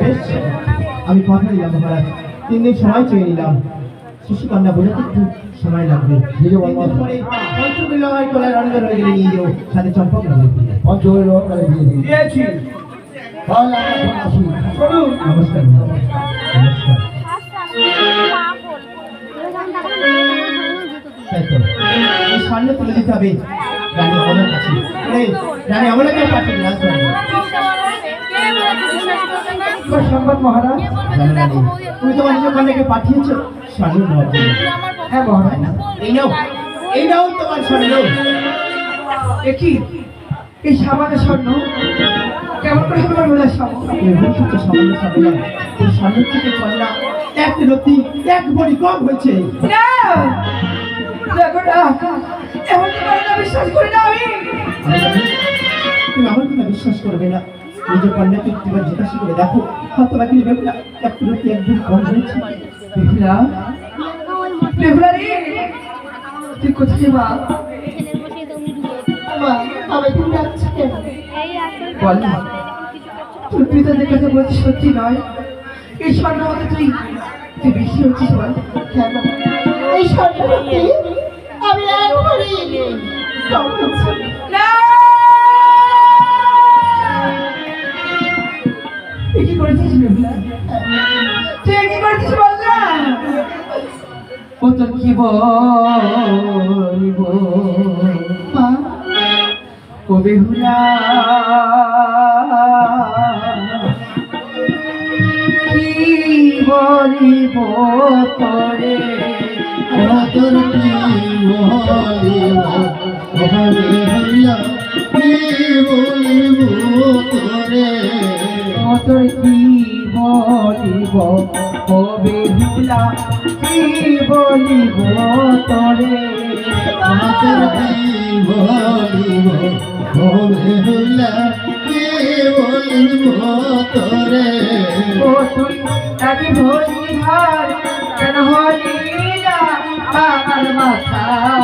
বেশ আমি কথা দিলাম মহারাজ তিন দিন সময় চেয়ে নিলাম। শিশু কন্যা বোঝাতে একটু সময় লাগবে। পঞ্চবিলয় কোলায় রণগর হয়ে গেলে নিয়ে যাও সাথে চম্পক দিয়েছি। নমস্কার নমস্কার। তো। এই স্বর্ণ তুলে দিতে হবে। রানী অমলের কাছে পাঠিয়ে সংবাদ মহারাজ তুমি তোমার নিজের কন্যাকে পাঠিয়েছো। জন্য হ্যাঁ মহারাজ এই নাও এই নাও তোমার স্বর্ণ একই এই সাবানের স্বর্ণ? কেমন করে তোমার সামান্য স্বর্ণ এই স্বর্ণ থেকে কন্যা এক বড়ি কম হয়েছে। দেখো এমন বিশ্বাস করি না আমি আমি? তুমি আমার কথা বিশ্বাস করবে না। নিজের কন্যাকে একবার জিজ্ঞাসা করে দেখো হয়তো বাকি নেবে না এক নতি এক বড়ি কম হয়েছে। বেহুলা বেহুলা মা? মা কাছে বলছি সত্যি নয়। এই স্বর্ণ মতো তুই তুই বেশি হচ্ছিস বল। এই স্বর্ণবতী আমি না। কি করেছিস তুই কি করেছিস বল না ও তোর কি বলিব? ও বেহুলা কি বলিব তোরে? তোর বলিব? কি বলিব তোরে কি বলিব ও বেহুলা কি বলিব তোরে? তোর কি বলিব ওখানে হইয়া কি বলিব তোরে? ও তুই এক ভরি হার কেন হলি না আমার মাথাকে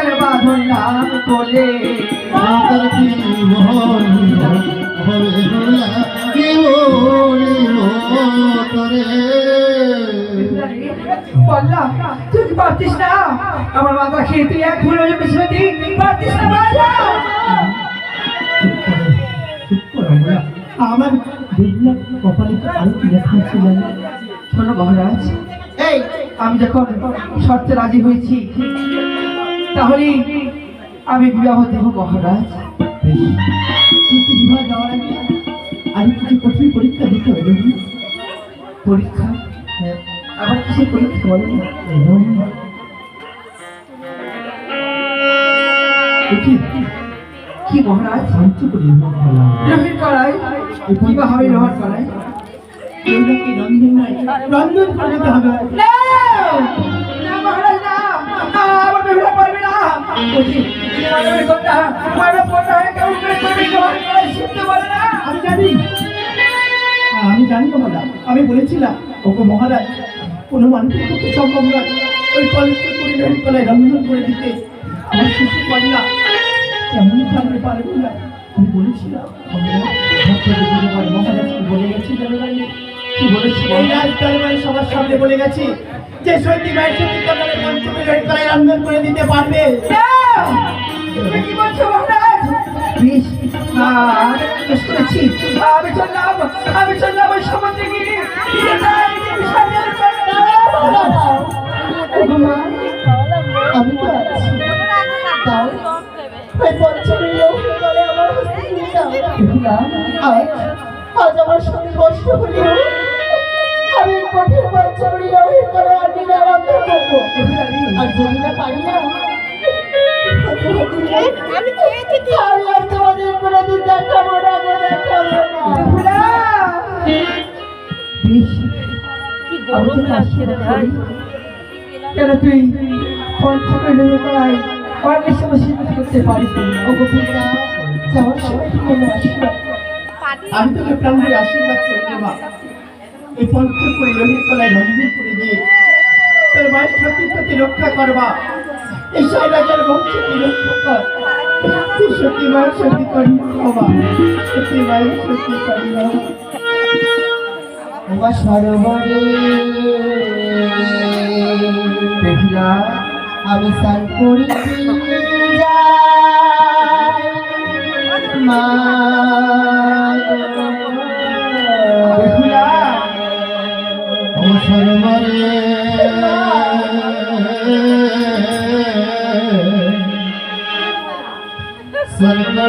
করে ছড়া দেব বলে লালন পালন কেন বাঁধলাম কোলে বললাম তুই কি পারতিস না? আমার খেয়ে তুই এক ভুল হয়ে পারতিস না আমার বিপ্লব কপালে আরও কি লেখা জানো? শোনো মহারাজ এই আমি যখন শর্তে রাজি হয়েছি তাহলে আমি বিবাহ দেব মহারাজ। কিন্তু বিবাহ যাওয়ার আগে আরও কিছু কঠিন পরীক্ষা দিতে হবে পরীক্ষা? হ্যাঁ, আবার কিসের পরীক্ষা বলো কি মহারাজ? শান্ত করে বিবাহ করলাম। লোহের বিবাহ হবে লোহার কড়াই এগুলোকে রন্ধন নয়, করে দিতে হবে। আমি জানি আমি জানি বাবা আমি বলেছিলাম ওকে মহারাজ, কোনো মানুষের সম্ভব নয়। ওই কলেজকে করে কলায় রন্ধন করে দিতে। আমার শিশু কন্যা থাকতে পারব না। আমি বলেছিলাম বলে গেছি কি বলেছি এই রাজ দরবারে সবার সামনে বলে গেছি যে সত্যি ভাই সত্যি কথাটা পঞ্চমী লড়ি করায় রন্ধন করে দিতে পারবে! তুমি কি বলছো মহারাজ? বেশ আর বেশ করেছি। আমি চললাম আমি চললাম ওই সমুদ্রে গিয়ে। আমি তো আছি। তাও ওই পঞ্চমী লড়ি করে আমার হস্তে দিয়ে দাও। দেখলাম, আজ আজ আমার সঙ্গে কষ্ট হলেও আর পারি না। আমি খেয়েছি তো। আর তোমাদের কোনোদিন দেখাবো না গো, দেখাবো না। বেশ, কি? গরম লাগছে ভাই। কেন তুই পঞ্চমী লেগে করাই অনেক সময় সিদ্ধ করতে পারিস। ও গোপিকা যাওয়ার সময় মনে আসিও আমি তোকে প্রাণ ভরে আশীর্বাদ করে দেবা এই পঞ্চ করে লোহিত কলায় রন্ধন করে দিয়ে তোর মায়ের সতীত্বকে রক্ষা করবা। এই সাইরাজার বংশকে রক্ষা কর। সত্যি মায়ের সত্যি করি সত্যি মায়ের সত্যি করি আমি স্নান করি মা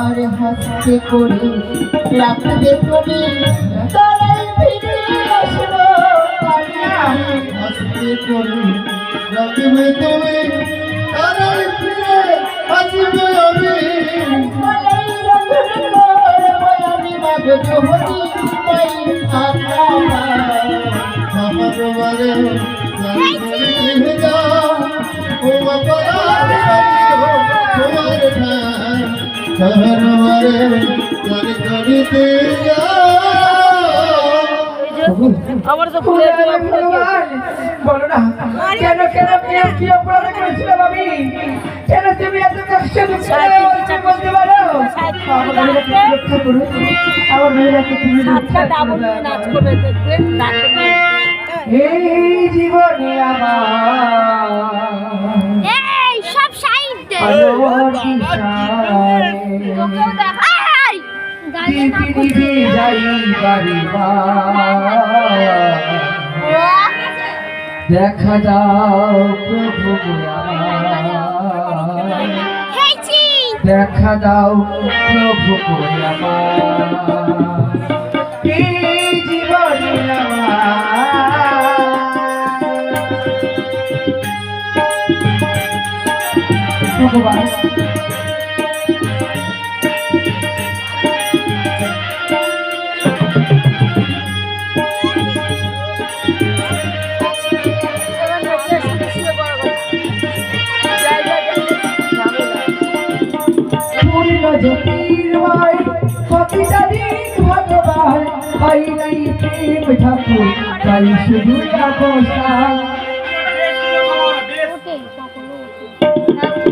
আর হাসতে করে রাখতে তুমি তলাই ফিরে আসলো। হাসতে করে রাখবে তুমি তলাই ফিরে আসবে আমি। আমি মাগো তোমারি পাই সহরবরে স্নান যাও আমার তো এই জীবনে আমার দেখা যাও প্রভু দেখা দাও প্রভু আমার ভগবান দিন ভগবান